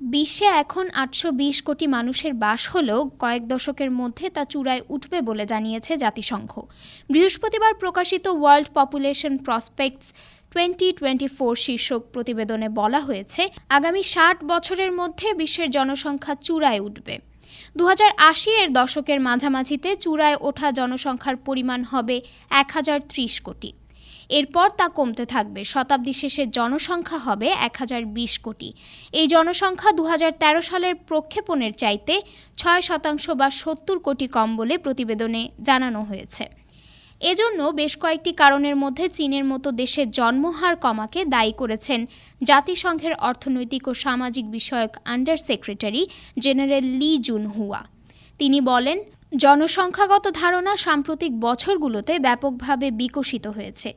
বিশ্বে এখন আটশো বিশ কোটি মানুষের বাস হলেও কয়েক দশকের মধ্যে তা চূড়ায় উঠবে বলে জানিয়েছে জাতিসংঘ। বৃহস্পতিবার প্রকাশিত world population prospects twenty twenty four শীর্ষক প্রতিবেদনে বলা হয়েছে, আগামী ষাট বছরের মধ্যে বিশ্বের জনসংখ্যা চূড়ায় উঠবে। দু এর দশকের মাঝামাঝিতে চূড়ায় ওঠা জনসংখ্যার পরিমাণ হবে এক হাজার ত্রিশ কোটি। এরপর তা কমতে থাকবে। শতাব্দী শেষে জনসংখ্যা হবে এক হাজার বিশ কোটি। এই জনসংখ্যা দু হাজার তেরো সালের প্রক্ষেপণের চাইতে ছয় শতাংশ বা সত্তর কোটি কম বলে প্রতিবেদনে জানানো হয়েছে। এজন্য বেশ কয়েকটি কারণের মধ্যে চীনের মতো দেশের জন্মহার কমাকে দায়ী করেছেন জাতিসংঘের অর্থনৈতিক ও সামাজিক বিষয়ক under secretary general Li Junhua তিনি বলেন জনসংখ্যাগত ধারণা সাম্প্রতিক বছরগুলোতে ব্যাপকভাবে বিকশিত হয়েছে।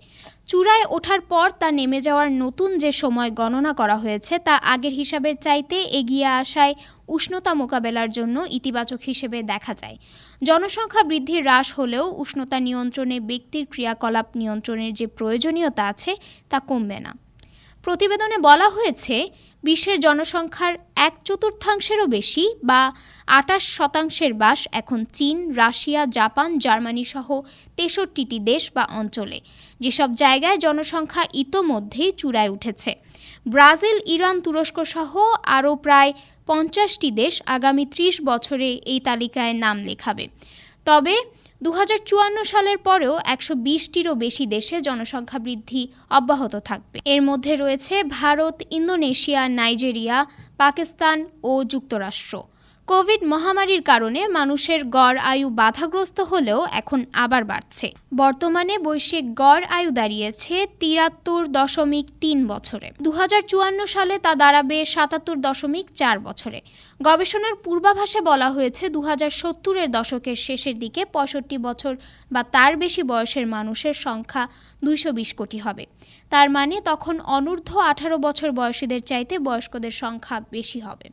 চূড়ায় ওঠার পর তা নেমে যাওয়ার নতুন যে সময় গণনা করা হয়েছে, তা আগের হিসাবের চাইতে এগিয়ে আসায় উষ্ণতা মোকাবেলার জন্য ইতিবাচক হিসেবে দেখা যায়। জনসংখ্যা বৃদ্ধির হ্রাস হলেও উষ্ণতা নিয়ন্ত্রণে ব্যক্তির ক্রিয়াকলাপ নিয়ন্ত্রণের যে প্রয়োজনীয়তা আছে, তা কমবে না। প্রতিবেদনে বলা হয়েছে, বিশ্বের জনসংখ্যার এক চতুর্থাংশেরও বেশি বা আটাশ শতাংশের বাস এখন চীন, রাশিয়া, জাপান, জার্মানি সহ তেষট্টিটি দেশ বা অঞ্চলে। যেসব জায়গায় জনসংখ্যা ইতোমধ্যেই চূড়ায় উঠেছে। ব্রাজিল, ইরান, তুরস্ক সহ আরও প্রায় পঞ্চাশটি দেশ আগামী ত্রিশ বছরে এই তালিকায় নাম লেখাবে। তবে দু হাজার চুয়ান্ন সালের পরেও একশো বিশটিরও বেশি দেশে জনসংখ্যা বৃদ্ধি অব্যাহত থাকবে। এর মধ্যে রয়েছে ভারত, ইন্দোনেশিয়া, নাইজেরিয়া, পাকিস্তান ও যুক্তরাষ্ট্র। কোভিড মহামারীর কারণে মানুষের গড় আয়ু বাধাগ্রস্ত হলেও এখন আবার বাড়ছে। বর্তমানে বৈশ্বিক গড় আয়ু দাঁড়িয়েছে তিরাত্তর দশমিক তিন বছরে। দু হাজার চুয়ান্ন সালে তা দাঁড়াবে সাতাত্তর দশমিক চার বছরে। গবেষণার পূর্বাভাসে বলা হয়েছে দু সত্তরের দশকের শেষের দিকে পঁয়ষট্টি বছর বা তার বেশি বয়সের মানুষের সংখ্যা দুইশো বিশ কোটি হবে। তার মানে তখন অনূর্ধ্ব আঠারো বছর বয়সীদের চাইতে বয়স্কদের সংখ্যা বেশি হবে।